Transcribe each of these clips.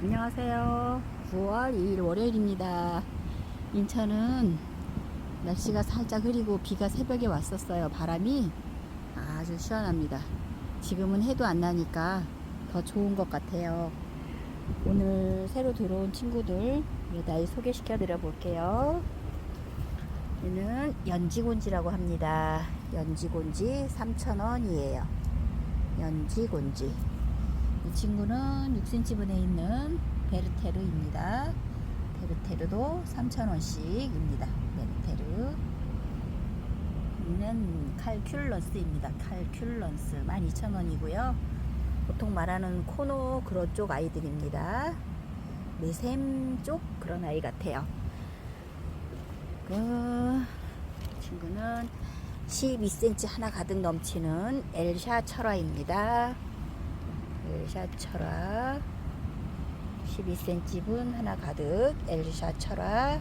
안녕하세요. 9월 2일 월요일입니다. 인천은 날씨가 살짝 흐리고 비가 새벽에 왔었어요. 바람이 아주 시원합니다. 지금은 해도 안 나니까 더 좋은 것 같아요. 오늘 새로 들어온 친구들 나이 소개시켜 드려 볼게요. 얘는 연지곤지라고 합니다. 연지곤지 3,000원이에요. 연지곤지. 이 친구는 6cm분에 있는 베르테르입니다. 베르테르도 3,000원씩입니다. 베르테르. 얘는 칼큘런스입니다. 칼큘런스 12,000원이고요. 보통 말하는 코노 그런 쪽 아이들입니다. 내샘 쪽 그런 아이 같아요. 그 친구는 12cm 하나 가득 넘치는 엘샤 철화입니다. 엘샤 철화 12cm분 하나 가득 엘샤 철화는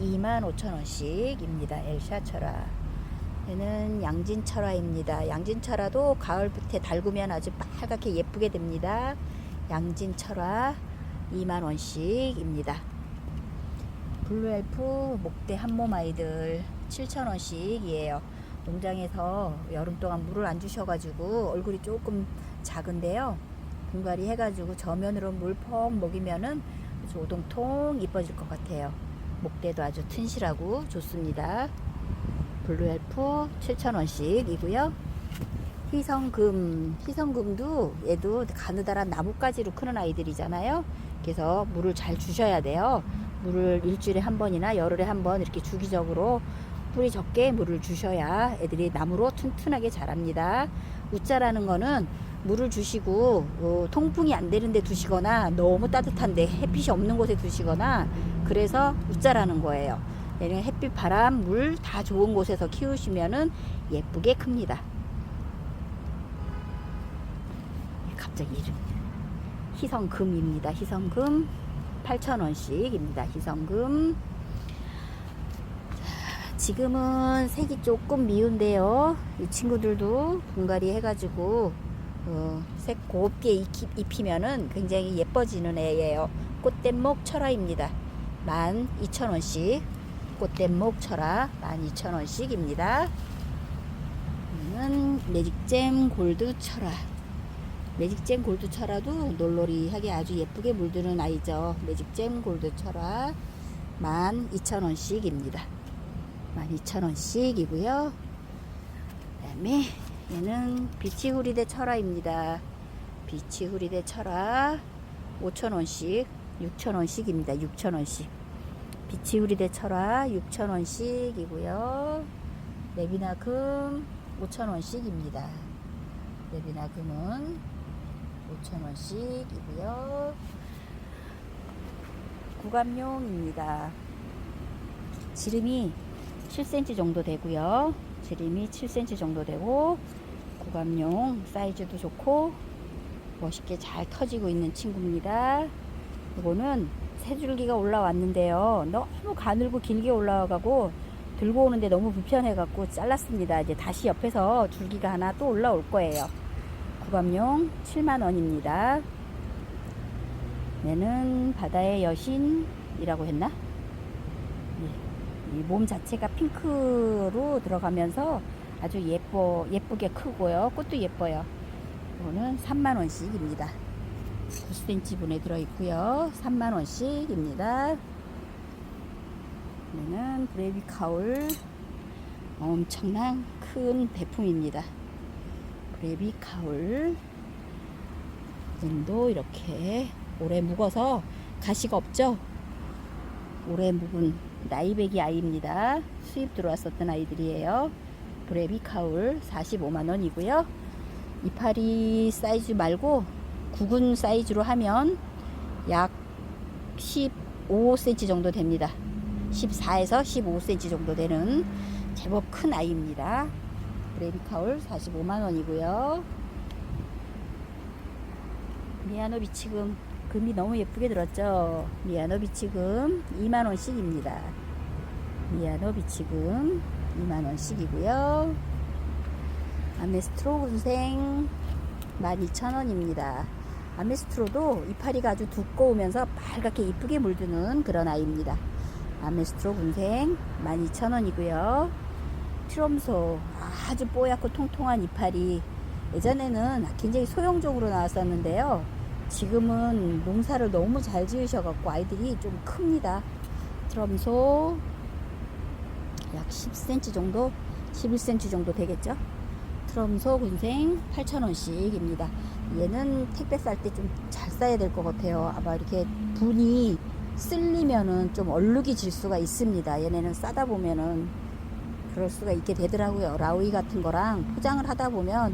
25,000원씩입니다. 엘샤 철화 얘는 양진 철화입니다. 양진 철화도 가을부터 달구면 아주 빨갛게 예쁘게 됩니다. 양진 철화 2만원씩입니다. 블루엘프 목대 한몸 아이들 7,000원씩이에요. 농장에서 여름 동안 물을 안 주셔가지고 얼굴이 조금 작은데요. 분갈이 해가지고 저면으로 물 펑 먹이면은 오동통 이뻐질 것 같아요. 목대도 아주 튼실하고 좋습니다. 블루엘프 7,000원씩이고요. 희성금, 희성금도 얘도 가느다란 나뭇가지로 크는 아이들이잖아요. 그래서 물을 잘 주셔야 돼요. 물을 일주일에 한 번이나 열흘에 한 번 이렇게 주기적으로 뿌리 적게 물을 주셔야 애들이 나무로 튼튼하게 자랍니다. 우짜라는 거는 물을 주시고 어, 통풍이 안 되는데 두시거나 너무 따뜻한데 햇빛이 없는 곳에 두시거나 그래서 우짜라는 거예요. 햇빛, 바람, 물 다 좋은 곳에서 키우시면은 예쁘게 큽니다. 갑자기 이름 희성금입니다. 희성금 8,000원씩입니다. 희성금 지금은 색이 조금 미운데요. 이 친구들도 분갈이 해가지고 어, 색 곱게 입히면은 굉장히 예뻐지는 애예요. 꽃대목 철화입니다. 12,000원씩 꽃대목 철화 12,000원씩입니다. 이는 매직잼 골드 철화 매직잼 골드 철화도 놀놀이하게 아주 예쁘게 물드는 아이죠. 매직잼 골드 철화 12,000원씩입니다. 12,000원씩이고요. 그 다음에 얘는 비치 후리대 철화입니다. 비치 후리대 철화 5,000원씩 6,000원씩입니다. 6,000원씩. 비치 후리대 철화 6,000원씩이고요. 레비나 금 5,000원씩입니다. 레비나 금은 5,000원씩이고요. 구감용입니다. 지름이 7cm 정도 되고요. 지름이 7cm 정도 되고 구감용 사이즈도 좋고 멋있게 잘 터지고 있는 친구입니다. 이거는 새 줄기가 올라왔는데요. 너무 가늘고 길게 올라와가고 들고 오는데 너무 불편해갖고 잘랐습니다. 이제 다시 옆에서 줄기가 하나 또 올라올 거예요. 구감용 7만원입니다. 얘는 바다의 여신이라고 했나? 이 몸 자체가 핑크로 들어가면서 아주 예뻐, 예쁘게 크고요. 꽃도 예뻐요. 이거는 3만원씩입니다. 9cm 분에 들어있고요. 3만원씩입니다. 얘는 브레이비 카울 엄청난 큰 배품입니다. 브레이비 카울 눈도 이렇게 오래 묵어서 가시가 없죠? 오래 묵은 나이배기 아이입니다. 수입 들어왔었던 아이들이에요. 브레비 카울 45만원이고요. 이파리 사이즈 말고 구근 사이즈로 하면 약 15cm 정도 됩니다. 14에서 15cm 정도 되는 제법 큰 아이입니다. 브레비 카울 45만원이고요. 미아노 비치금 금이 너무 예쁘게 들었죠. 미아노 비치금 2만원씩입니다. 미아노 비치금 2만원씩이고요. 아메스트로 군생 12,000원입니다. 아메스트로도 이파리가 아주 두꺼우면서 빨갛게 이쁘게 물드는 그런 아이입니다. 아메스트로 군생 12,000원이고요. 트럼소 아주 뽀얗고 통통한 이파리 예전에는 굉장히 소형종으로 나왔었는데요. 지금은 농사를 너무 잘 지으셔갖고 아이들이 좀 큽니다. 트럼소 약 10cm 정도, 11cm 정도 되겠죠. 트럼소 군생 8,000원씩입니다. 얘는 택배 쌀 때 좀 잘 싸야 될 것 같아요. 아마 이렇게 분이 쓸리면은 좀 얼룩이 질 수가 있습니다. 얘네는 싸다 보면은 그럴 수가 있게 되더라고요. 라우이 같은 거랑 포장을 하다 보면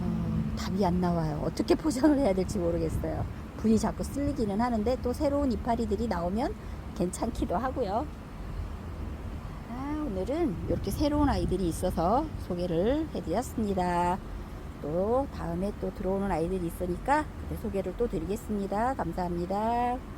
어, 답이 안 나와요. 어떻게 포장을 해야 될지 모르겠어요. 분이 자꾸 쓸리기는 하는데 또 새로운 이파리들이 나오면 괜찮기도 하고요. 아, 오늘은 이렇게 새로운 아이들이 있어서 소개를 해드렸습니다. 또 다음에 또 들어오는 아이들이 있으니까 소개를 또 드리겠습니다. 감사합니다.